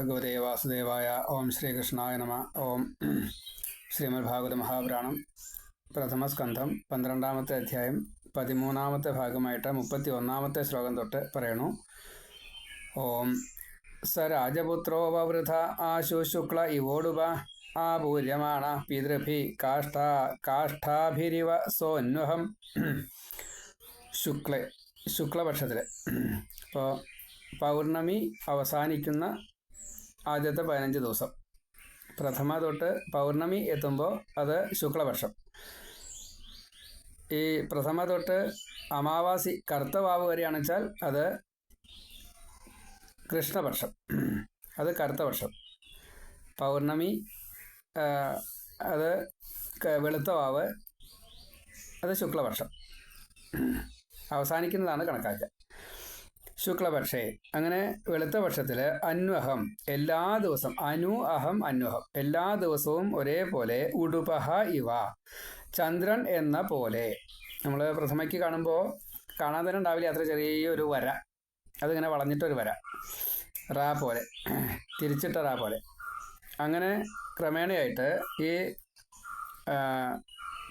ഭഗവതേ വാസുദേവായ ഓം ശ്രീകൃഷ്ണായ നമ. ഓം ശ്രീമദ് ഭാഗവത മഹാപുരാണം പ്രഥമ സ്കന്ധം പന്ത്രണ്ടാമത്തെ അധ്യായം പതിമൂന്നാമത്തെ ഭാഗമായിട്ട് മുപ്പത്തി ഒന്നാമത്തെ ശ്ലോകം തൊട്ട് പറയണു. ഓം സ രാജപുത്രോ വൃഥ ആശു ശുക്ല ഇവോടുവ ആപൂര്യമാണ പിതൃഭി കാഷ്ഠാ കാഷ്ഠാഭിരിവ സോന്വഹം. ശുക്ല ശുക്ലപക്ഷത്തിൽ അപ്പോൾ പൗർണമി അവസാനിക്കുന്ന ആദ്യത്തെ പതിനഞ്ച് ദിവസം. പ്രഥമ തൊട്ട് പൗർണമി എത്തുമ്പോൾ അത് ശുക്ലപക്ഷം. ഈ പ്രഥമ തൊട്ട് അമാവാസി കറുത്തവാവ് വരെയാണെന്ന് വെച്ചാൽ അത് കൃഷ്ണപക്ഷം. അത് കറുത്തപക്ഷം പൗർണമി അത് വെളുത്തവാവ് വെളുത്ത വാവ് അത് ശുക്ലപക്ഷം. അവസാനിക്കുന്നതാണ് കണക്കാക്കുക. ശുക്ലപക്ഷേ അങ്ങനെ വെളുത്ത പക്ഷത്തിൽ അന്വഹം എല്ലാ ദിവസം അനു അഹം അന്വഹം എല്ലാ ദിവസവും ഒരേപോലെ ഉടുപഹ ഇവ ചന്ദ്രൻ എന്ന പോലെ. നമ്മൾ പ്രഥമയ്ക്ക് കാണുമ്പോൾ കാണാൻ തന്നെ ഉണ്ടാവില്ല അത്ര ചെറിയൊരു വര. അതിങ്ങനെ വളഞ്ഞിട്ടൊരു വര. റാ പോലെ തിരിച്ചിട്ട റാ പോലെ. അങ്ങനെ ക്രമേണയായിട്ട് ഈ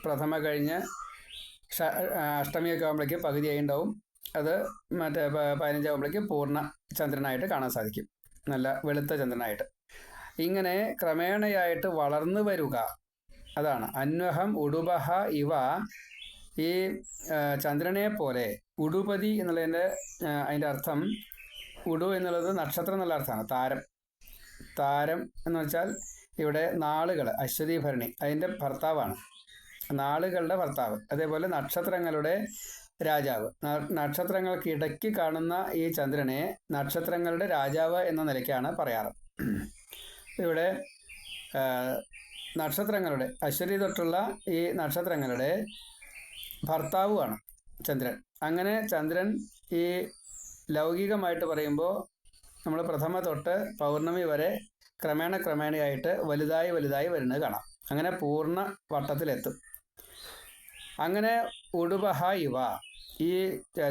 പ്രഥമ കഴിഞ്ഞ് അഷ്ടമിയൊക്കെ ആകുമ്പോഴേക്കും പകുതിയായി ഉണ്ടാവും. അത് മറ്റേ പതിനഞ്ചാകുമ്പോഴേക്ക് പൂർണ ചന്ദ്രനായിട്ട് കാണാൻ സാധിക്കും. നല്ല വെളുത്ത ചന്ദ്രനായിട്ട്. ഇങ്ങനെ ക്രമേണയായിട്ട് വളർന്നു വരിക. അതാണ്. അന്വഹം ഉടുബഹ ഇവ ഈ ചന്ദ്രനെ പോലെ ഉടുപതി എന്നുള്ളതിന്റെ അതിന്റെ അർത്ഥം ഉടു എന്നുള്ളത് നക്ഷത്രം എന്നുള്ള അർത്ഥമാണ്. താരം. താരം എന്ന് വെച്ചാൽ ഇവിടെ നാളുകൾ അശ്വതി ഭരണി അതിന്റെ ഭർത്താവാണ്. നാളുകളുടെ ഭർത്താവ്. അതേപോലെ നക്ഷത്രങ്ങളുടെ രാജാവ്. നക്ഷത്രങ്ങൾക്ക് നക്ഷത്രങ്ങൾക്കിടയ്ക്ക് കാണുന്ന ഈ ചന്ദ്രനെ നക്ഷത്രങ്ങളുടെ രാജാവ് എന്ന നിലയ്ക്കാണ് പറയാറ്. ഇവിടെ നക്ഷത്രങ്ങളുടെ അശ്വതി തൊട്ടുള്ള ഈ നക്ഷത്രങ്ങളുടെ ഭർത്താവുമാണ് ചന്ദ്രൻ. അങ്ങനെ ചന്ദ്രൻ ഈ ലൗകികമായിട്ട് പറയുമ്പോൾ നമ്മൾ പ്രഥമ തൊട്ട് പൗർണമി വരെ ക്രമേണ ക്രമേണയായിട്ട് വലുതായി വലുതായി വരുന്നത് കാണാം. അങ്ങനെ പൂർണ വട്ടത്തിലെത്തും. അങ്ങനെ ഉടുപഹ ഇവ ഈ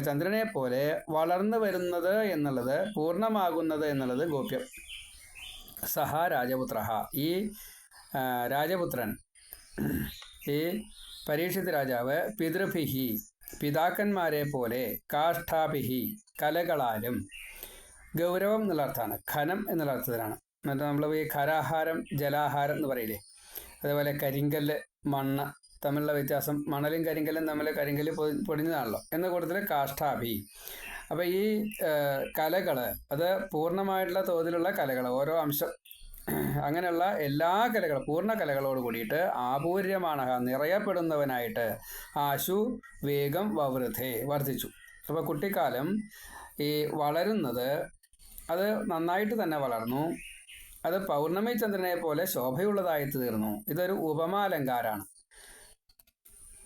ചന്ദ്രനെ പോലെ വളർന്നു വരുന്നത് എന്നുള്ളത് പൂർണമാകുന്നത് എന്നുള്ളത് ഗോപ്യം. സഹ രാജപുത്ര ഈ രാജപുത്രൻ ഈ പരീക്ഷിത് രാജാവ് പിതൃഭിഹി പിതാക്കന്മാരെ പോലെ കാഷ്ഠാഭിഹി കലകളാലും ഗൗരവം എന്നുള്ള അർത്ഥമാണ് ഖനം എന്നുള്ള അർത്ഥത്തിലാണ് എന്നിട്ട് നമ്മൾ ഈ ഖരാഹാരം ജലാഹാരം എന്ന് പറയില്ലേ? അതുപോലെ കരിങ്കല്ല് മണ്ണ് തമ്മിലുള്ള വ്യത്യാസം മണലും കരിങ്കലും തമ്മിൽ കരിങ്കൽ പൊടിഞ്ഞതാണല്ലോ. എന്ന കൂട്ടത്തിൽ കാഷ്ടാഭി. അപ്പോൾ ഈ കലകൾ അത് പൂർണമായിട്ടുള്ള തോതിലുള്ള കലകൾ ഓരോ അംശം അങ്ങനെയുള്ള എല്ലാ കലകളും പൂർണ കലകളോട് കൂടിയിട്ട് ആപൂര്യമാണ് നിറയപ്പെടുന്നവനായിട്ട് ആശു വേഗം വവൃധേ വർദ്ധിച്ചു. അപ്പോൾ കുട്ടിക്കാലം ഈ വളരുന്നത് അത് നന്നായിട്ട് തന്നെ വളർന്നു. അത് പൗർണമി ചന്ദ്രനെ പോലെ ശോഭയുള്ളതായി തീർന്നു. ഇതൊരു ഉപമാലങ്കാരാണ്.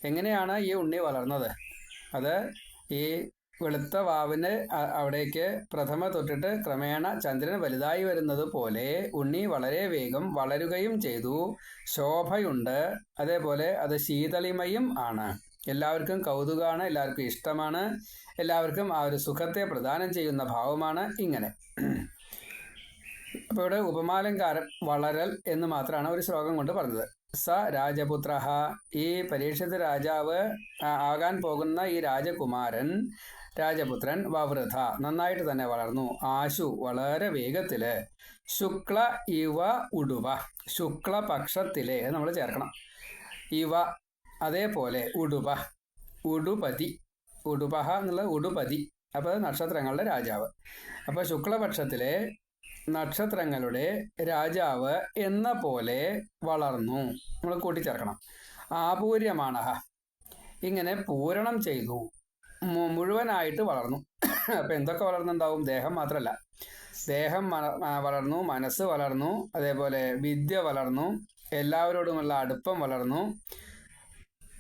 എങ്ങനെയാണ് ഈ ഉണ്ണി വളർന്നത്? അത് ഈ വെളുത്ത വാവിന് അവിടേക്ക് പ്രഥമ തൊട്ടിട്ട് ക്രമേണ ചന്ദ്രൻ വലുതായി വരുന്നത് പോലെ ഉണ്ണി വളരെ വേഗം വളരുകയും ചെയ്തു. ശോഭയുണ്ട്. അതേപോലെ അത് ശീതളിമയും ആണ്. എല്ലാവർക്കും കൗതുകമാണ് എല്ലാവർക്കും ഇഷ്ടമാണ് എല്ലാവർക്കും ആ ഒരു സുഖത്തെ പ്രദാനം ചെയ്യുന്ന ഭാവമാണ് ഇങ്ങനെ. അപ്പോൾ ഇവിടെ ഉപമാലങ്കാരം വളരൽ എന്ന് മാത്രമാണ് ഒരു ശ്ലോകം കൊണ്ട് പറഞ്ഞത്. സ രാജപുത്ര. ഈ പരീക്ഷിത രാജാവ് ആകാൻ പോകുന്ന ഈ രാജകുമാരൻ രാജപുത്രൻ വവൃഥ നന്നായിട്ട് തന്നെ വളർന്നു. ആശു വളരെ വേഗത്തിൽ. ശുക്ല ഇവ ഉടുവ. ശുക്ലപക്ഷത്തിലെ നമ്മൾ ചേർക്കണം. ഇവ അതേപോലെ ഉടുവ. ഉടുപതി. ഉടുപഹ എന്നുള്ള ഉടുപതി. അപ്പോൾ നക്ഷത്രങ്ങളുടെ രാജാവ്. അപ്പോൾ ശുക്ലപക്ഷത്തിലെ നക്ഷത്രങ്ങളുടെ രാജാവ് എന്ന പോലെ വളർന്നു. നമ്മൾ കൂട്ടിച്ചേർക്കണം. ആപൂര്യമാണ്. ഇങ്ങനെ പൂരണം ചെയ്തു. മുഴുവനായിട്ട് വളർന്നു. അപ്പം എന്തൊക്കെ വളർന്നുണ്ടാവും? ദേഹം മാത്രമല്ല ദേഹം വളർന്നു മനസ്സ് വളർന്നു അതേപോലെ വിദ്യ വളർന്നു എല്ലാവരോടുമുള്ള അടുപ്പം വളർന്നു.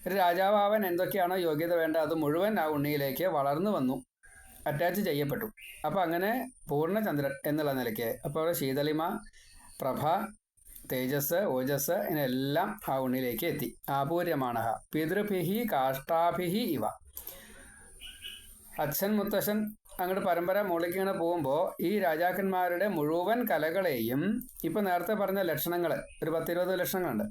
രാജാവാവൻ എന്തൊക്കെയാണോ യോഗ്യത വേണ്ട അത് മുഴുവൻ ആ ഉണ്ണിയിലേക്ക് വളർന്നു വന്നു. അറ്റാച്ച് ചെയ്യപ്പെട്ടു. അപ്പോൾ അങ്ങനെ പൂർണചന്ദ്രൻ എന്നുള്ള നിലയ്ക്ക് അപ്പോൾ അവിടെ ശീതളിമ പ്രഭ തേജസ് ഓജസ് ഇതിനെല്ലാം ആ ഉണ്ണിലേക്ക് എത്തി. ആപൂര്യമാണ പിതൃഭിഹി കാഷ്ടാഭിഹി ഇവ. അച്ഛൻ മുത്തശ്ശൻ അങ്ങോട്ട് പരമ്പര മുകളിലേക്ക് പോകുമ്പോൾ ഈ രാജാക്കന്മാരുടെ മുഴുവൻ കലകളെയും ഇപ്പൊ നേരത്തെ പറഞ്ഞ ലക്ഷണങ്ങൾ ഒരു പത്തിരുപത് ലക്ഷണങ്ങളുണ്ട്.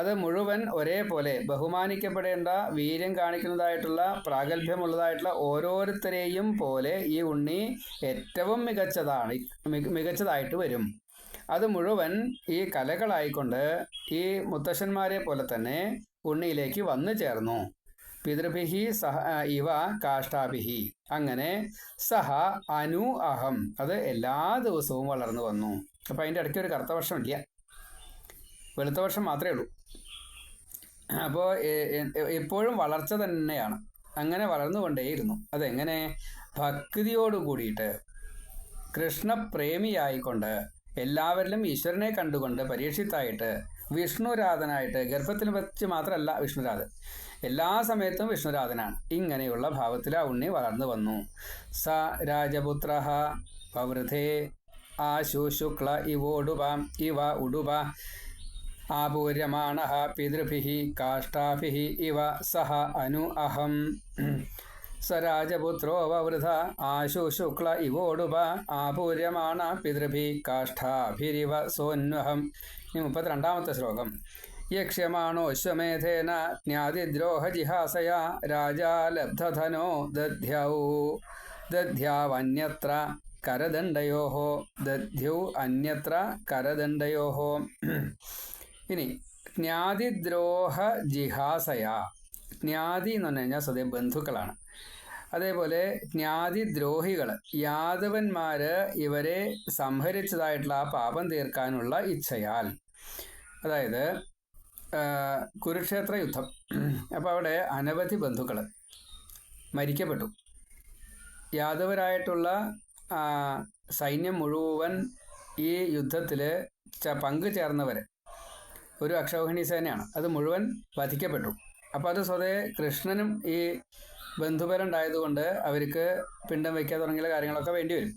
അത് മുഴുവൻ ഒരേപോലെ ബഹുമാനിക്കപ്പെടേണ്ട വീര്യം കാണിക്കുന്നതായിട്ടുള്ള പ്രാഗൽഭ്യമുള്ളതായിട്ടുള്ള ഓരോരുത്തരെയും പോലെ ഈ ഉണ്ണി ഏറ്റവും മികച്ചതാണ് മികച്ചതായിട്ട് വരും. അത് മുഴുവൻ ഈ കലകളായിക്കൊണ്ട് ഈ മുത്തശ്ശന്മാരെ പോലെ തന്നെ ഉണ്ണിയിലേക്ക് വന്നു ചേർന്നു. പിതൃഭിഹി സഹ ഇവ കാഷ്ടാഭിഹി അങ്ങനെ സഹ അനു അഹം. അത് എല്ലാ ദിവസവും വളർന്നു വന്നു. അപ്പം അതിന്റെ ഇടയ്ക്ക് ഒരു കറുത്ത ഇല്ല. വെളുത്ത വർഷം മാത്രമേ ഉള്ളൂ. അപ്പോൾ എപ്പോഴും വളർച്ച തന്നെയാണ്. അങ്ങനെ വളർന്നുകൊണ്ടേയിരുന്നു. അതെങ്ങനെ? ഭക്തിയോട് കൂടിയിട്ട് കൃഷ്ണപ്രേമിയായിക്കൊണ്ട് എല്ലാവരിലും ഈശ്വരനെ കണ്ടുകൊണ്ട് പരീക്ഷിത്തായിട്ട് വിഷ്ണുരാധനായിട്ട് ഗർഭത്തിൽ വെച്ച് മാത്രമല്ല വിഷ്ണുരാധൻ. എല്ലാ സമയത്തും വിഷ്ണുരാധനാണ്. ഇങ്ങനെയുള്ള ഭാവത്തിൽ ആ ഉണ്ണി വളർന്നു വന്നു. സ രാജപുത്ര പവൃഥേ ആശു ശുക്ല ഇവോടുപ ഇവ ഉടുപ ആപൂര്യമാണ പിതൃഭി കാഷ്ടാഭി ഇവ സഹ അനു അഹം. സ രാജപുത്രോ വവൃധ ആശു ശുക്ല ഇവോടുപ ആപൂര്യമാണ പിതൃഭി കാഷ്ടാഭിരിവ സോന്വഹം. ഇനി മുപ്പത്തിരണ്ടാമത്തെ ശ്ലോകം. യക്ഷ്യമാണോശ്വമേധേന ജ്ഞാതിദ്രോഹജിഹാസയാ രാജാ ലബ്ധധനോ ദധ്യൗ. ദധ്യാവന്യത്ര കരദണ്ഡയോ. ദധ്യൗ അന്യത്ര കരദണ്ഡയോ. ഇനി ജ്ഞാതിദ്രോഹ ജിഹാസയ ജ്ഞാതി എന്ന് പറഞ്ഞു കഴിഞ്ഞാൽ സ്വതേ ബന്ധുക്കളാണ്. അതേപോലെ ജ്ഞാതിദ്രോഹികൾ യാദവന്മാര് ഇവരെ സംഹരിച്ചതായിട്ടുള്ള ആ പാപം തീർക്കാനുള്ള ഇച്ഛയാൽ. അതായത് കുരുക്ഷേത്ര യുദ്ധം. അപ്പോൾ അവിടെ അനവധി ബന്ധുക്കൾ മരിക്കപ്പെട്ടു. യാദവരായിട്ടുള്ള സൈന്യം മുഴുവൻ ഈ യുദ്ധത്തിൽ പങ്കു ചേർന്നവർ ഒരു അക്ഷൗഹിണി സേനയാണ്. അത് മുഴുവൻ വധിക്കപ്പെട്ടു. അപ്പോൾ അത് സ്വതേ കൃഷ്ണനും ഈ ബന്ധുബലുണ്ടായതുകൊണ്ട് അവർക്ക് പിണ്ടം വയ്ക്കാൻ തുടങ്ങിയ കാര്യങ്ങളൊക്കെ വേണ്ടി വരും.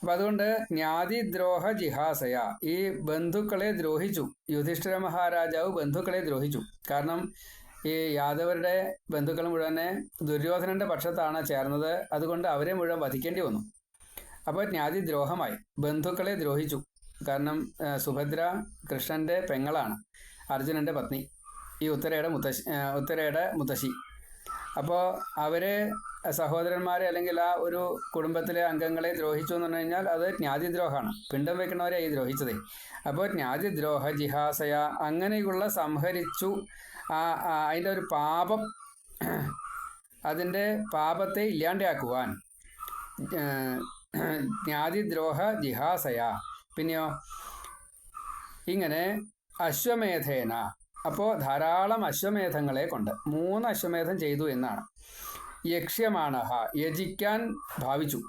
അപ്പം അതുകൊണ്ട് ജ്ഞാതിദ്രോഹ ജിഹാസയ. ഈ ബന്ധുക്കളെ ദ്രോഹിച്ചു. യുധിഷ്ഠിര മഹാരാജാവ് ബന്ധുക്കളെ ദ്രോഹിച്ചു. കാരണം ഈ യാദവരുടെ ബന്ധുക്കൾ മുഴുവനെ ദുര്യോധനന്റെ പക്ഷത്താണ് ചേർന്നത്. അതുകൊണ്ട് അവരെ മുഴുവൻ വധിക്കേണ്ടി വന്നു. അപ്പോൾ ജ്ഞാതിദ്രോഹമായി ബന്ധുക്കളെ ദ്രോഹിച്ചു. കാരണം സുഭദ്ര കൃഷ്ണന്റെ പെങ്ങളാണ്. അർജുനന്റെ പത്നി. ഈ ഉത്തരയുടെ മുത്തശ്ശി ഉത്തരയുടെ മുത്തശ്ശി. അപ്പോൾ അവരെ സഹോദരന്മാരെ അല്ലെങ്കിൽ ആ ഒരു കുടുംബത്തിലെ അംഗങ്ങളെ ദ്രോഹിച്ചു എന്ന് പറഞ്ഞു കഴിഞ്ഞാൽ അത് ജ്ഞാതിദ്രോഹമാണ് പിണ്ടം വെക്കുന്നവരെ ഈ ദ്രോഹിച്ചതേ. അപ്പോൾ ജ്ഞാതിദ്രോഹ ജിഹാസയ അങ്ങനെയുള്ള സംഹരിച്ചു അതിന്റെ ഒരു പാപം അതിന്റെ പാപത്തെ ഇല്ലാണ്ടാക്കുവാൻ ജ്ഞാതിദ്രോഹ ജിഹാസയ പിന്നെയോ ഇങ്ങനെ അശ്വമേധേന. അപ്പോൾ ധാരാളം അശ്വമേധങ്ങളെ കൊണ്ട് മൂന്ന് അശ്വമേധം ചെയ്തു എന്നാണ്. യക്ഷ്യമാണഹ. യജിക്കാൻ ഭാവിച്ചു.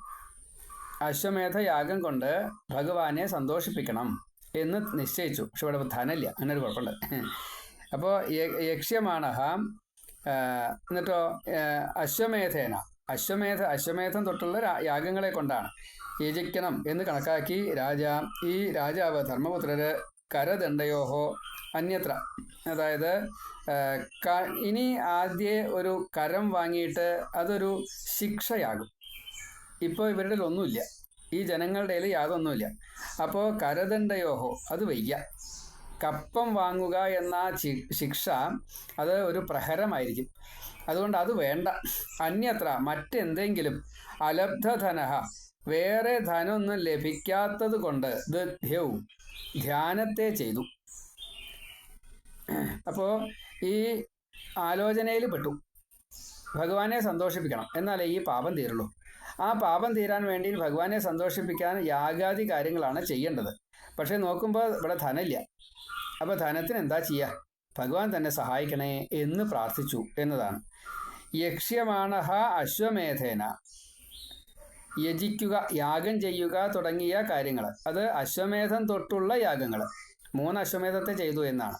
അശ്വമേധ യാഗം കൊണ്ട് ഭഗവാനെ സന്തോഷിപ്പിക്കണം എന്ന് നിശ്ചയിച്ചു. പക്ഷെ ഇവിടെ ധനമില്ല. അങ്ങനൊരു കുഴപ്പമുണ്ട്. അപ്പോൾ യക്ഷ്യമാണഹ എന്നിട്ടോ അശ്വമേധേന. അശ്വമേധ അശ്വമേധം തൊട്ടുള്ള യാഗങ്ങളെ കൊണ്ടാണ് യജിക്കണം എന്ന് കണക്കാക്കി രാജ ഈ രാജാവ് ധർമ്മപുത്രര് കരദണ്ഡയോഹോ അന്യത്ര. അതായത് ഇനി ആദ്യ ഒരു കരം വാങ്ങിയിട്ട് അതൊരു ശിക്ഷയാകും. ഇപ്പോൾ ഇവരുടെ ഒന്നുമില്ല ഈ ജനങ്ങളുടെ കയ്യിൽ യാതൊന്നുമില്ല. അപ്പോൾ കരദണ്ഡയോഹോ അത് വയ്യ. കപ്പം വാങ്ങുക എന്ന ശിക്ഷ അത് ഒരു പ്രഹരമായിരിക്കും. അതുകൊണ്ട് അത് വേണ്ട. അന്യത്ര മറ്റെന്തെങ്കിലും അലബ്ധധനഹ വേറെ ധനമൊന്നും ലഭിക്കാത്തത് കൊണ്ട് ദധ്യവും ധ്യാനത്തെ ചെയ്തു. അപ്പോ ഈ ആലോചനയിൽ പെട്ടു. ഭഗവാനെ സന്തോഷിപ്പിക്കണം. എന്നാലേ ഈ പാപം തീരുള്ളൂ. ആ പാപം തീരാൻ വേണ്ടി ഭഗവാനെ സന്തോഷിപ്പിക്കാൻ യാഗാദി കാര്യങ്ങളാണ് ചെയ്യേണ്ടത്. പക്ഷേ നോക്കുമ്പോൾ ഇവിടെ ധനമില്ല. അപ്പോൾ ധനത്തിന് എന്താ ചെയ്യുക ഭഗവാൻ തന്നെ സഹായിക്കണേ എന്ന് പ്രാർത്ഥിച്ചു എന്നതാണ്. യക്ഷ്യമാണഹ അശ്വമേധേന. യജിക്കുക യാഗം ചെയ്യുക തുടങ്ങിയ കാര്യങ്ങൾ അത് അശ്വമേധം തൊട്ടുള്ള യാഗങ്ങൾ മൂന്ന് അശ്വമേധത്തെ ചെയ്തു എന്നാണ്.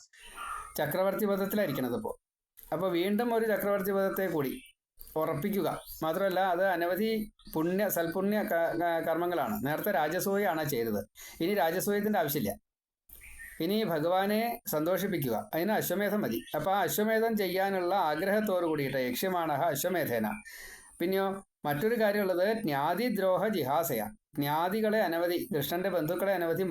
ചക്രവർത്തി പദത്തിലായിരിക്കണത് ഇപ്പോൾ അപ്പോൾ വീണ്ടും ഒരു ചക്രവർത്തി പദത്തെ കൂടി ഉറപ്പിക്കുക. മാത്രമല്ല അത് അനവധി പുണ്യ സൽപുണ്യ കർമ്മങ്ങളാണ്. നേരത്തെ രാജസൂയാണ് ചെയ്തത്. ഇനി രാജസൂയത്തിന്റെ ആവശ്യമില്ല. ഇനി ഭഗവാനെ സന്തോഷിപ്പിക്കുക. അതിന് അശ്വമേധം മതി. അപ്പോൾ ആ അശ്വമേധം ചെയ്യാനുള്ള ആഗ്രഹത്തോടു കൂടിയിട്ട് യക്ഷ്യമാണ അശ്വമേധേന. പിന്നെയോ മറ്റൊരു കാര്യമുള്ളത് ജ്ഞാതിദ്രോഹ ജിഹാസയ. ജ്ഞാതികളെ അനവധി കൃഷ്ണന്റെ ബന്ധുക്കളെ അനവധി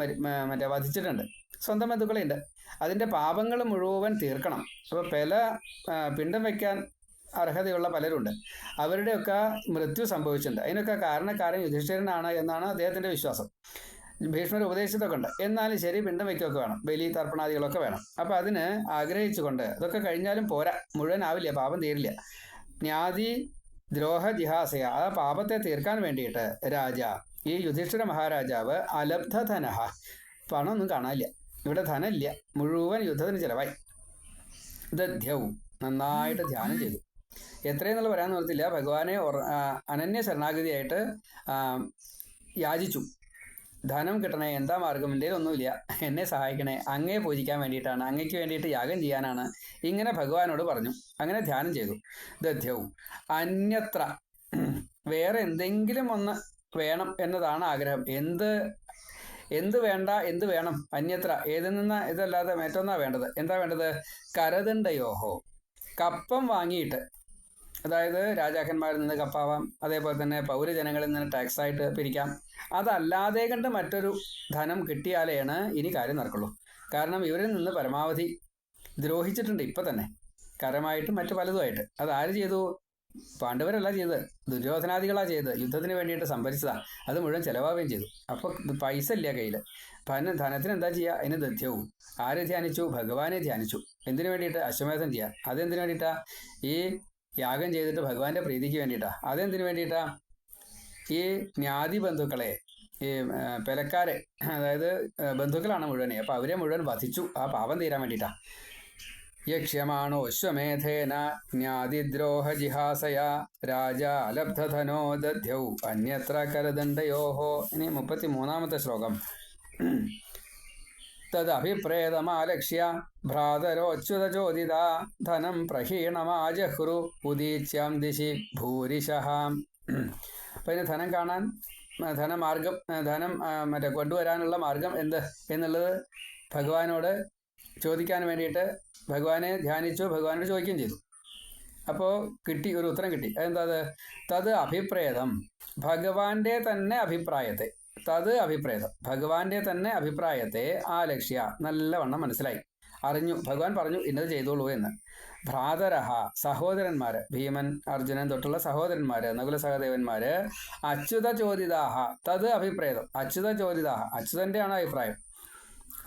മറ്റേ വധിച്ചിട്ടുണ്ട്. സ്വന്തം ബന്ധുക്കളെ ഉണ്ട് അതിന്റെ പാപങ്ങൾ മുഴുവൻ തീർക്കണം. അപ്പോൾ പല പിണ്ടം വയ്ക്കാൻ അർഹതയുള്ള പലരുണ്ട്. അവരുടെയൊക്കെ മൃത്യു സംഭവിച്ചിട്ടുണ്ട്. അതിനൊക്കെ കാരണക്കാരൻ യുധിഷ്ഠിരനാണ് എന്നാണ് അദ്ദേഹത്തിന്റെ വിശ്വാസം. ഭീഷ്മർ ഉപദേശിച്ചതൊക്കെ ഉണ്ട്. എന്നാലും ശരി പിണ്ടം വയ്ക്കുകയൊക്കെ വേണം. ബലി തർപ്പണാദികളൊക്കെ വേണം. അപ്പം അതിന് ആഗ്രഹിച്ചുകൊണ്ട് അതൊക്കെ കഴിഞ്ഞാലും പോരാ. മുഴുവൻ ആവില്ല പാപം തീരില്ല. ജ്ഞാതി ദ്രോഹ ജിഹാസയ ആ പാപത്തെ തീർക്കാൻ വേണ്ടിയിട്ട് രാജ ഈ യുധിഷ്ഠിര മഹാരാജാവ് അലബ്ധനഹ പണമൊന്നും കാണാനില്ല. ഇവിടെ ധനമില്ല. മുഴുവൻ യുദ്ധത്തിന് ചിലവായി. ദധ്യവും നന്നായിട്ട് ധ്യാനം ചെയ്തു. എത്രയെന്നുള്ള പറയാൻ നിർത്തില്ല ഭഗവാനെ അനന്യ ശരണാഗതിയായിട്ട് യാചിച്ചു. ധനം കിട്ടണേ എന്താ മാർഗം? എന്റെ ഒന്നുമില്ല. എന്നെ സഹായിക്കണേ അങ്ങയെ പൂജിക്കാൻ വേണ്ടിയിട്ടാണ്. അങ്ങയ്ക്ക് വേണ്ടിയിട്ട് യാഗം ചെയ്യാനാണ്. ഇങ്ങനെ ഭഗവാനോട് പറഞ്ഞു. അങ്ങനെ ധ്യാനം ചെയ്തു. ദധ്യവും അന്യത്ര. വേറെ എന്തെങ്കിലും ഒന്ന് വേണം എന്നതാണ് ആഗ്രഹം. എന്ത് എന്ത് വേണ്ട എന്ത് വേണം? അന്യത്ര. ഏതിൽ നിന്ന് ഇതല്ലാതെ മറ്റൊന്നാ വേണ്ടത്? എന്താ വേണ്ടത്? കരതുണ്ടയോഹോ കപ്പം വാങ്ങിയിട്ട് അതായത് രാജാക്കന്മാരിൽ നിന്ന് കപ്പാവാം അതേപോലെ തന്നെ പൗരജനങ്ങളിൽ നിന്ന് ടാക്സ് ആയിട്ട് പിരിക്കാം. അതല്ലാതെ കണ്ട് മറ്റൊരു ധനം കിട്ടിയാലേയാണ് ഇനി കാര്യം നടക്കുള്ളൂ. കാരണം ഇവരിൽ നിന്ന് പരമാവധി ദ്രോഹിച്ചിട്ടുണ്ട് ഇപ്പം തന്നെ. കരമായിട്ടും മറ്റു പലതുമായിട്ട്. അത് ആര് ചെയ്തു? പാണ്ഡവരല്ല ചെയ്തത്. ദുര്യോധനാദികളാണ് ചെയ്തത്. യുദ്ധത്തിന് വേണ്ടിയിട്ട് സംഭരിച്ചതാ. അത് മുഴുവൻ ചെലവാകുകയും ചെയ്തു. അപ്പോൾ പൈസ ഇല്ല കയ്യിൽ ധന ധനത്തിന് എന്താ ചെയ്യുക അതിന് ദധ്യവും ആരെ ധ്യാനിച്ചു? ഭഗവാനെ ധ്യാനിച്ചു. എന്തിനു വേണ്ടിയിട്ട്? അശ്വമേധം ചെയ്യുക അതെന്തിനു വേണ്ടിയിട്ടാ? ഈ യാഗം ചെയ്തിട്ട് ഭഗവാന്റെ പ്രീതിക്ക് വേണ്ടിയിട്ടാ. അതെന്തിനു വേണ്ടിയിട്ടാ? ഈ ജ്ഞാതി ബന്ധുക്കളെ ഈ പെലക്കാരെ അതായത് ബന്ധുക്കളാണ് മുഴുവനെ. അപ്പൊ അവരെ മുഴുവൻ വധിച്ചു. ആ പാപം തീരാൻ വേണ്ടിയിട്ടാ. യക്ഷ്യമാണോ അശ്വമേധേന ജ്ഞാതിദ്രോഹ ജിഹാസയ രാജ അലബ്ധനോ ദധ്യൗ. അന്യത്ര കരദണ്ഡയോഹോ. ഇനി മുപ്പത്തി മൂന്നാമത്തെ ശ്ലോകം. തദഭിപ്രേതമാലക്ഷ്യ. ഭ്രാതരോച്യുതചോദിത. ധനം പ്രഹീണമാജഹ്രു ഉദീച്യാം ദിശി ഭൂരിശഹാം. അപ്പം ഇതിന് ധനം കാണാൻ ധനമാർഗം ധനം മറ്റേ കൊണ്ടുവരാനുള്ള മാർഗം എന്ത് എന്നുള്ളത് ഭഗവാനോട് ചോദിക്കാൻ വേണ്ടിയിട്ട് ഭഗവാനെ ധ്യാനിച്ചു ഭഗവാനോട് ചോദിക്കുകയും ചെയ്തു. അപ്പോൾ കിട്ടി ഒരു ഉത്തരം കിട്ടി. അതെന്താ അത്? തത് അഭിപ്രേതം ഭഗവാന്റെ തന്നെ അഭിപ്രായത്തെ. തത് അഭിപ്രേതം. ഭഗവാന്റെ തന്നെ അഭിപ്രായത്തെ ആ ലക്ഷ്യ നല്ലവണ്ണം മനസ്സിലായി. അറിഞ്ഞു. ഭഗവാൻ പറഞ്ഞു ഇന്നത് ചെയ്തോളൂ എന്ന്. ഭ്രാതരഹ സഹോദരന്മാര് ഭീമൻ അർജുനൻ തൊട്ടുള്ള സഹോദരന്മാര് നകുല സഹദേവന്മാര് അച്യുത ചോദിതാഹ തത് അഭിപ്രേതം. അച്യുത ചോദിതാഹ അച്യുതന്റെയാണ് അഭിപ്രായം.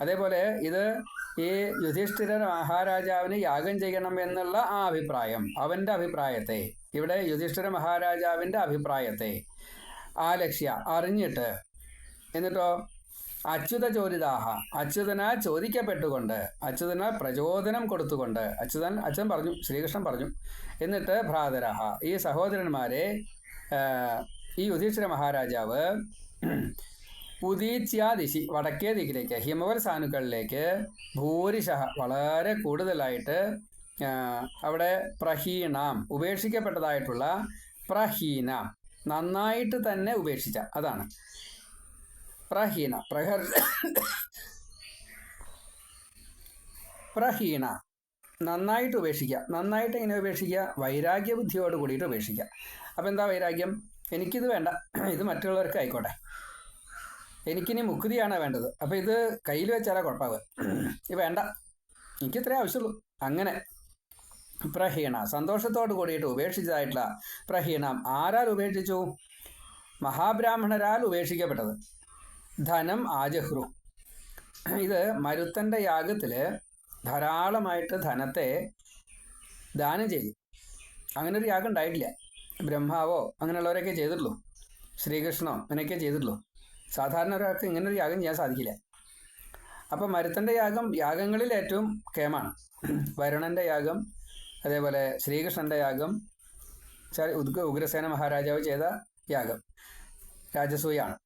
അതേപോലെ ഇത് ഈ യുധിഷ്ഠിര മഹാരാജാവിന് യാഗം ചെയ്യണം എന്നുള്ള ആ അഭിപ്രായം അവന്റെ അഭിപ്രായത്തെ ഇവിടെ യുധിഷ്ഠിര മഹാരാജാവിന്റെ അഭിപ്രായത്തെ ആ ലക്ഷ്യ അറിഞ്ഞിട്ട് എന്നിട്ടോ? അച്യുത ചോദിതാഹ അച്യുതന ചോദിക്കപ്പെട്ടുകൊണ്ട് അച്യുതന പ്രചോദനം കൊടുത്തുകൊണ്ട് അച്യുതൻ അച്ഛൻ പറഞ്ഞു ശ്രീകൃഷ്ണൻ പറഞ്ഞു എന്നിട്ട് ഭ്രാതരഹ ഈ സഹോദരന്മാരെ ഈ യുധിഷ്ഠിര മഹാരാജാവ് ഉദീച്യ ദിശി വടക്കേ ദിക്കിലേക്ക് ഹിമവൽ സാനുക്കളിലേക്ക് ഭൂരിശഹ വളരെ കൂടുതലായിട്ട് അവിടെ പ്രഹീണാം ഉപേക്ഷിക്കപ്പെട്ടതായിട്ടുള്ള പ്രഹീന നന്നായിട്ട് തന്നെ ഉപേക്ഷിച്ച അതാണ്. പ്രഹീന പ്രഹർ പ്രഹീണ. നന്നായിട്ട് ഉപേക്ഷിക്കുക നന്നായിട്ട് എങ്ങനെ ഉപേക്ഷിക്കുക വൈരാഗ്യ ബുദ്ധിയോട് കൂടിയിട്ട് ഉപേക്ഷിക്കുക അപ്പോൾ എന്താ വൈരാഗ്യം? എനിക്കിത് വേണ്ട. ഇത് മറ്റുള്ളവർക്ക് ആയിക്കോട്ടെ. എനിക്കിനി മുക്തിയാണ് വേണ്ടത്. അപ്പം ഇത് കയ്യിൽ വെച്ചാലാ കുഴപ്പമാവുക ഇത് വേണ്ട. എനിക്ക് ഇത്രേ ആവശ്യമുള്ളൂ. അങ്ങനെ. പ്രഹീണ. സന്തോഷത്തോട് കൂടിയിട്ട് ഉപേക്ഷിച്ചതായിട്ടുള്ള പ്രഹീണം ആരാൽ ഉപേക്ഷിച്ചു? മഹാബ്രാഹ്മണരാൽ ഉപേക്ഷിക്കപ്പെട്ടത്. ധനം ആജഹ്രു. ഇത് മരുത്തന്റെ യാഗത്തിൽ ധാരാളമായിട്ട് ധനത്തെ ദാനം ചെയ്തു അങ്ങനെ ഒരു യാഗം ഉണ്ടായിട്ടില്ല. ബ്രഹ്മാവോ അങ്ങനെയുള്ളവരൊക്കെ ചെയ്തിട്ടുള്ളൂ. ശ്രീകൃഷ്ണോ അങ്ങനെയൊക്കെ ചെയ്തിട്ടുള്ളൂ. സാധാരണ ഒരാൾക്ക് ഇങ്ങനെ ഒരു യാഗം ചെയ്യാൻ സാധിക്കില്ല. അപ്പം മരുത്തന്റെ യാഗം യാഗങ്ങളിൽ ഏറ്റവും കേമാണ് വരുണന്റെ യാഗം അതേപോലെ ശ്രീകൃഷ്ണന്റെ യാഗം ഉഗ്രസേന മഹാരാജാവ് ചെയ്ത യാഗം. രാജസൂയാണ്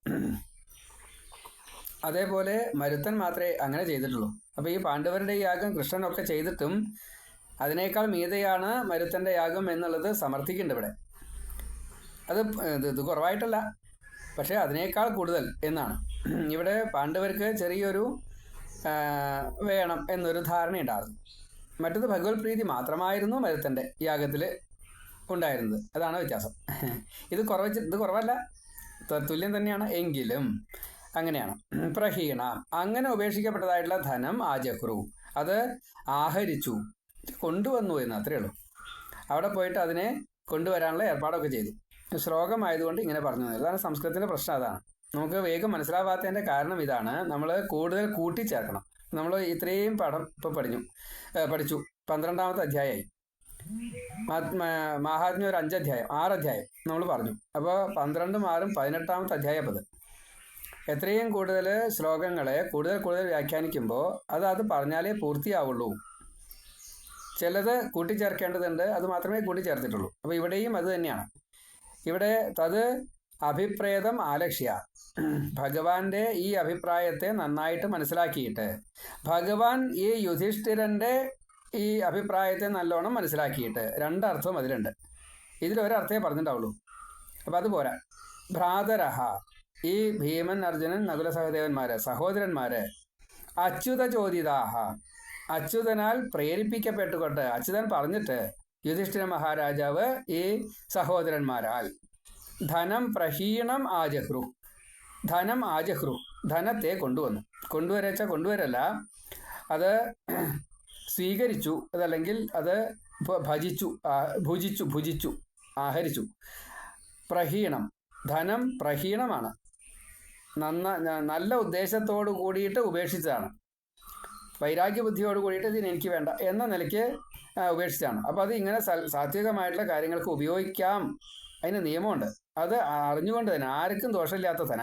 അതേപോലെ മരുത്തൻ മാത്രമേ അങ്ങനെ ചെയ്തിട്ടുള്ളൂ. അപ്പോൾ ഈ പാണ്ഡവരുടെ യാഗം കൃഷ്ണനൊക്കെ ചെയ്തിട്ടും അതിനേക്കാൾ മീതയാണ് മരുത്തന്റെ യാഗം എന്നുള്ളത് സമർത്ഥിക്കുന്നുണ്ട് ഇവിടെ. അത് ഇത് കുറവായിട്ടല്ല. പക്ഷേ അതിനേക്കാൾ കൂടുതൽ എന്നാണ്. ഇവിടെ പാണ്ഡവർക്ക് ചെറിയൊരു വേണം എന്നൊരു ധാരണയുണ്ടായിരുന്നു മറ്റത് ഭഗവത് പ്രീതി മാത്രമായിരുന്നു മരുത്തന്റെ യാഗത്തിൽ ഉണ്ടായിരുന്നത്. അതാണ് വ്യത്യാസം. ഇത് കുറവ് ഇത് കുറവല്ല. തുല്യം തന്നെയാണ്. എങ്കിലും അങ്ങനെയാണ്. പ്രഹീണ അങ്ങനെ ഉപേക്ഷിക്കപ്പെട്ടതായിട്ടുള്ള ധനം ആചക്രു അത് ആഹരിച്ചു. കൊണ്ടുവന്നു എന്ന് അത്രയേ ഉള്ളൂ. അവിടെ പോയിട്ട് അതിനെ കൊണ്ടുവരാനുള്ള ഏർപ്പാടൊക്കെ ചെയ്തു. ശ്ലോകമായതുകൊണ്ട് ഇങ്ങനെ പറഞ്ഞു. അതാണ് സംസ്കൃതത്തിന്റെ പ്രശ്നം അതാണ്. നമുക്ക് വേഗം മനസ്സിലാവാത്തതിന്റെ കാരണം ഇതാണ്. നമ്മൾ കൂടുതൽ കൂട്ടിച്ചേർക്കണം. നമ്മൾ ഇത്രയും പടം ഇപ്പൊ പഠിഞ്ഞു ഏ, പഠിച്ചു. പന്ത്രണ്ടാമത്തെ അധ്യായമായി മഹാത്മ ഒരു അഞ്ചധ്യായം ആറ് അധ്യായം നമ്മൾ പറഞ്ഞു. അപ്പോൾ പന്ത്രണ്ടും ആറും പതിനെട്ടാമത്തെ അധ്യായം ഇത് എത്രയും കൂടുതൽ ശ്ലോകങ്ങളെ കൂടുതൽ കൂടുതൽ വ്യാഖ്യാനിക്കുമ്പോൾ അത് അത് പറഞ്ഞാലേ പൂർത്തിയാവുള്ളൂ. ചിലത് കൂട്ടിച്ചേർക്കേണ്ടതുണ്ട് അത് മാത്രമേ കൂട്ടിച്ചേർത്തിട്ടുള്ളൂ. അപ്പോൾ ഇവിടെയും അത് തന്നെയാണ്. ഇവിടെ തത് അഭിപ്രേതം ആലക്ഷ്യ. ഭഗവാന്റെ ഈ അഭിപ്രായത്തെ നന്നായിട്ട് മനസ്സിലാക്കിയിട്ട് ഭഗവാൻ ഈ യുധിഷ്ഠിരന്റെ ഈ അഭിപ്രായത്തെ നല്ലോണം മനസ്സിലാക്കിയിട്ട് രണ്ടർത്ഥം അതിലുണ്ട്. ഇതിലൊരർത്ഥമേ പറഞ്ഞിട്ടുണ്ടാവുള്ളൂ. അപ്പം അത് പോരാ. ഭ്രാതരഹ. ഈ ഭീമൻ അർജുനൻ നകുല സഹദേവന്മാര് സഹോദരന്മാര് അച്യുത ചോദിതാഹ അച്യുതനാൽ പ്രേരിപ്പിക്കപ്പെട്ടുകൊണ്ട് അച്യുതൻ പറഞ്ഞിട്ട് യുധിഷ്ഠിര മഹാരാജാവ് ഈ സഹോദരന്മാരാൽ ധനം പ്രഹീണം ആജഹ്രു. ധനം ആജഹ്രു. ധനത്തെ കൊണ്ടുവന്നു. കൊണ്ടുവരച്ച കൊണ്ടുവരല്ല അത് സ്വീകരിച്ചു അതല്ലെങ്കിൽ അത് ഭജിച്ചു ഭുജിച്ചു ഭുജിച്ചു ആഹരിച്ചു. പ്രഹീണം. ധനം പ്രഹീണമാണ്. നന്ന നല്ല ഉദ്ദേശത്തോട് കൂടിയിട്ട് ഉപേക്ഷിച്ചതാണ്. വൈരാഗ്യ ബുദ്ധിയോട് കൂടിയിട്ട് ഇതിന് എനിക്ക് വേണ്ട എന്ന നിലയ്ക്ക് ഉപേക്ഷിച്ചാണ് അപ്പോൾ അത് ഇങ്ങനെ സാത്വികമായിട്ടുള്ള കാര്യങ്ങൾക്ക് ഉപയോഗിക്കാം. അതിന് നിയമമുണ്ട്. അത് അറിഞ്ഞുകൊണ്ട് തന്നെ ആർക്കും ദോഷമില്ലാത്ത ധന.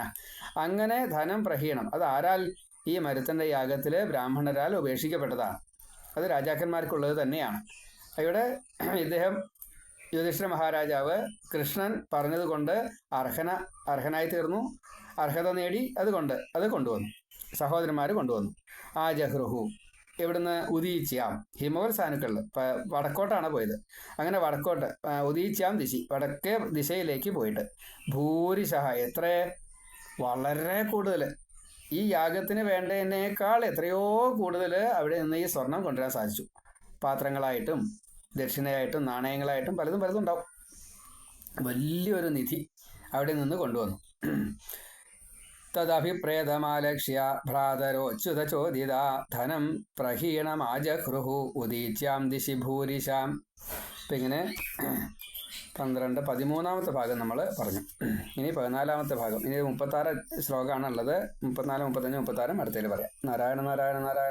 അങ്ങനെ ധനം പ്രഹീണം. അത് ആരാൽ ഈ മരുത്തന്റെ യാഗത്തിൽ ബ്രാഹ്മണരാൽ ഉപേക്ഷിക്കപ്പെട്ടതാണ്. അത് രാജാക്കന്മാർക്കുള്ളത് തന്നെയാണ്. ഇവിടെ ഇദ്ദേഹം യുധിഷ്ഠിര മഹാരാജാവ് കൃഷ്ണൻ പറഞ്ഞതുകൊണ്ട് അർഹന അർഹനായി തീർന്നു അർഹത നേടി അത് കൊണ്ട് അത് കൊണ്ടുവന്നു. സഹോദരന്മാർ കൊണ്ടുവന്നു. ആ ജഹ്റുഹു ഇവിടുന്ന് ഉദീച്ചാം ഹിമവൽ സാനുക്കളിൽ വടക്കോട്ടാണ് പോയത്. അങ്ങനെ വടക്കോട്ട് ഉദീച്ചാം ദിശി വടക്കേ ദിശയിലേക്ക് പോയിട്ട് ഭൂരിശഹ എത്ര വളരെ കൂടുതൽ ഈ യാഗത്തിന് വേണ്ടതിനേക്കാൾ എത്രയോ കൂടുതൽ അവിടെ നിന്ന് ഈ സ്വർണം കൊണ്ടുവരാൻ സാധിച്ചു. പാത്രങ്ങളായിട്ടും ദക്ഷിണയായിട്ടും നാണയങ്ങളായിട്ടും പലതും പലതും ഉണ്ടാവും. വലിയൊരു നിധി അവിടെ നിന്ന് കൊണ്ടുവന്നു. തദഭിപ്രേതമാലക്ഷ്യ ഭ്രാതരോച്യുത ചോദിത ധനം പ്രഹീണമാജഹ്രുഹു ഉദീച്യാം ദിശി ഭൂരിശാം. അപ്പം ഇങ്ങനെ പന്ത്രണ്ട് പതിമൂന്നാമത്തെ ഭാഗം നമ്മൾ പറഞ്ഞു. ഇനി പതിനാലാമത്തെ ഭാഗം. ഇനി മുപ്പത്താറ് ശ്ലോകമാണുള്ളത് മുപ്പത്തിനാല് മുപ്പത്തഞ്ച് മുപ്പത്താറും അടുത്തതിൽ പറയാം. നാരായണ നാരായണ നാരായണ.